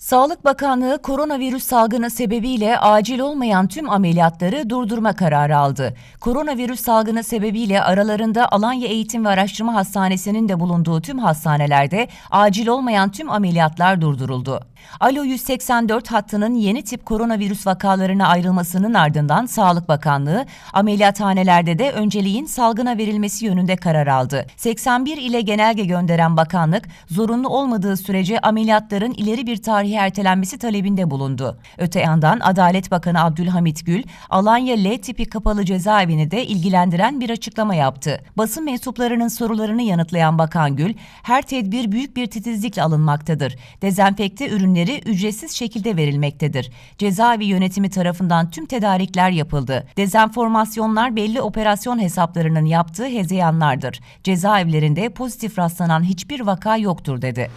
Sağlık Bakanlığı koronavirüs salgını sebebiyle acil olmayan tüm ameliyatları durdurma kararı aldı. Koronavirüs salgını sebebiyle aralarında Alanya Eğitim ve Araştırma Hastanesi'nin de bulunduğu tüm hastanelerde acil olmayan tüm ameliyatlar durduruldu. Alo 184 hattının yeni tip koronavirüs vakalarına ayrılmasının ardından Sağlık Bakanlığı ameliyathanelerde de önceliğin salgına verilmesi yönünde karar aldı. 81 ile genelge gönderen bakanlık zorunlu olmadığı sürece ameliyatların ileri bir tarihe ertelenmesi talebinde bulundu. Öte yandan Adalet Bakanı Abdülhamit Gül, Alanya L tipi kapalı cezaevini de ilgilendiren bir açıklama yaptı. Basın mensuplarının sorularını yanıtlayan Bakan Gül, her tedbir büyük bir titizlikle alınmaktadır. Dezenfekte ürünleri ücretsiz şekilde verilmektedir. Cezaevi yönetimi tarafından tüm tedarikler yapıldı. Dezenformasyonlar belli operasyon hesaplarının yaptığı hezeyanlardır. Cezaevlerinde pozitif rastlanan hiçbir vaka yoktur dedi.